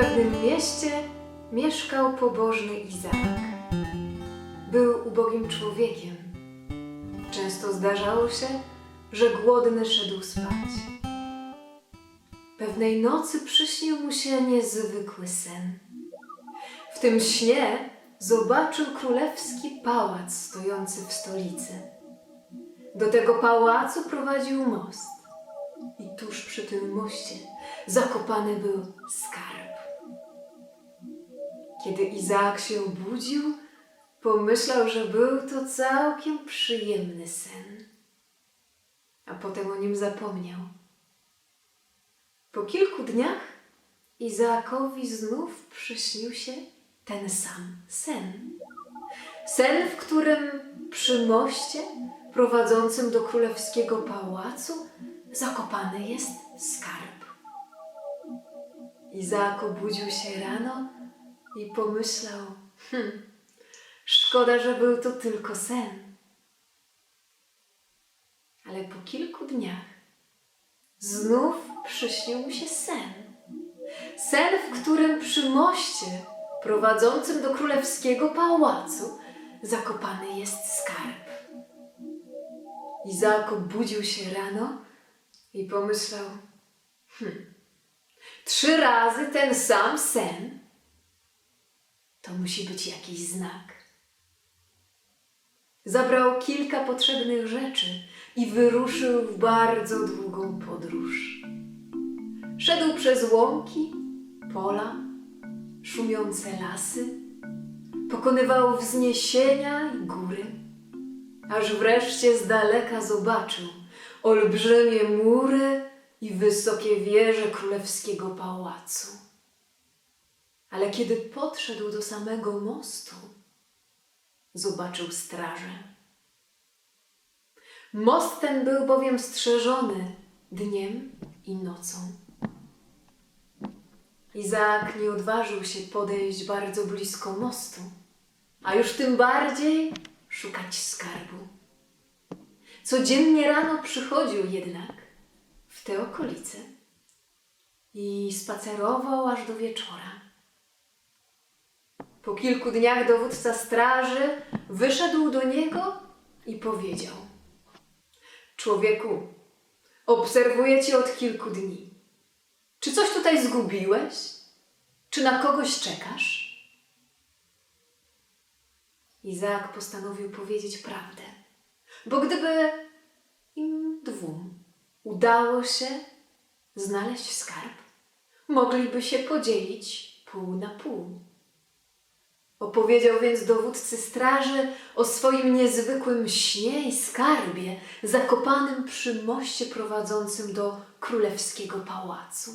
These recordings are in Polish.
Pewnym mieście mieszkał pobożny Izaak. Był ubogim człowiekiem. Często zdarzało się, że głodny szedł spać. Pewnej nocy przyśnił mu się niezwykły sen. W tym śnie zobaczył królewski pałac stojący w stolicy. Do tego pałacu prowadził most. I tuż przy tym moście zakopany był skarb. Kiedy Izaak się obudził, pomyślał, że był to całkiem przyjemny sen. A potem o nim zapomniał. Po kilku dniach Izaakowi znów przyśnił się ten sam sen. Sen, w którym przy moście prowadzącym do królewskiego pałacu zakopany jest skarb. Izaak obudził się rano i pomyślał: Hm, szkoda, że był to tylko sen. Ale po kilku dniach znów przyśnił mu się sen. Sen, w którym przy moście prowadzącym do królewskiego pałacu zakopany jest skarb. Izaak obudził się rano i pomyślał: Hm, trzy razy ten sam sen. To musi być jakiś znak. Zabrał kilka potrzebnych rzeczy i wyruszył w bardzo długą podróż. Szedł przez łąki, pola, szumiące lasy, pokonywał wzniesienia i góry, aż wreszcie z daleka zobaczył olbrzymie mury i wysokie wieże królewskiego pałacu. Ale kiedy podszedł do samego mostu, zobaczył strażę. Most ten był bowiem strzeżony dniem i nocą. Izaak nie odważył się podejść bardzo blisko mostu, a już tym bardziej szukać skarbu. Codziennie rano przychodził jednak w te okolice i spacerował aż do wieczora. Po kilku dniach dowódca straży wyszedł do niego i powiedział: Człowieku, obserwuję cię od kilku dni. Czy coś tutaj zgubiłeś? Czy na kogoś czekasz? Izaak postanowił powiedzieć prawdę, bo gdyby im dwóm udało się znaleźć skarb, mogliby się podzielić pół na pół. Opowiedział więc dowódcy straży o swoim niezwykłym śnie i skarbie zakopanym przy moście prowadzącym do królewskiego pałacu.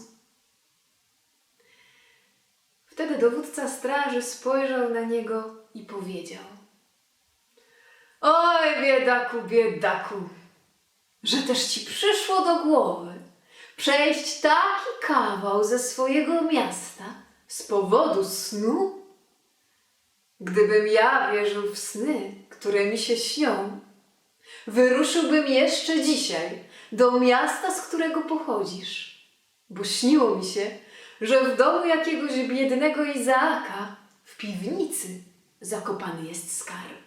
Wtedy dowódca straży spojrzał na niego i powiedział: Oj, biedaku, biedaku, że też ci przyszło do głowy przejść taki kawał ze swojego miasta z powodu snu? Gdybym ja wierzył w sny, które mi się śnią, wyruszyłbym jeszcze dzisiaj do miasta, z którego pochodzisz, bo śniło mi się, że w domu jakiegoś biednego Izaaka w piwnicy zakopany jest skarb.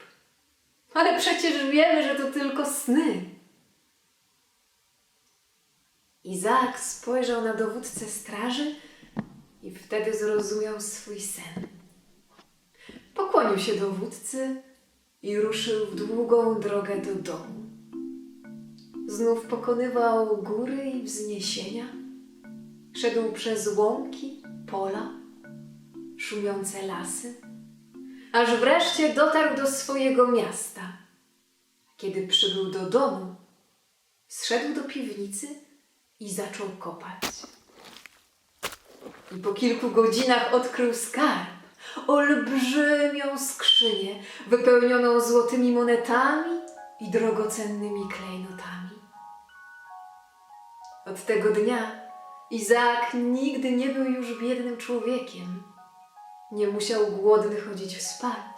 Ale przecież wiemy, że to tylko sny. Izaak spojrzał na dowódcę straży i wtedy zrozumiał swój sen. Pokłonił się dowódcy i ruszył w długą drogę do domu. Znów pokonywał góry i wzniesienia, szedł przez łąki, pola, szumiące lasy, aż wreszcie dotarł do swojego miasta. Kiedy przybył do domu, zszedł do piwnicy i zaczął kopać. I po kilku godzinach odkrył skarb olbrzymią skrzynię wypełnioną złotymi monetami i drogocennymi klejnotami. Od tego dnia Izaak nigdy nie był już biednym człowiekiem. Nie musiał głodny chodzić spać.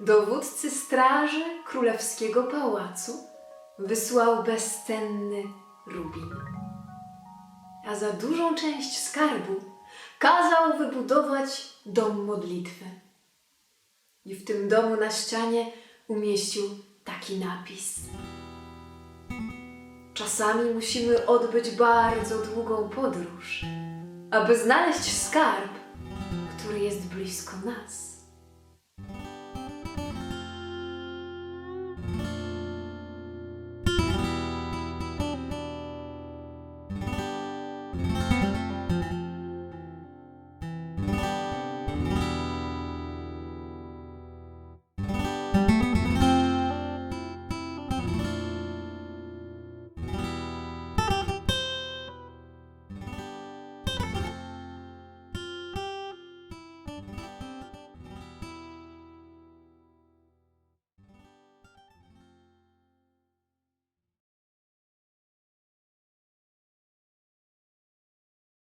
Dowódcy straży królewskiego pałacu wysłał bezcenny rubin. A za dużą część skarbu kazał wybudować dom modlitwy. I w tym domu na ścianie umieścił taki napis. Czasami musimy odbyć bardzo długą podróż, aby znaleźć skarb, który jest blisko nas.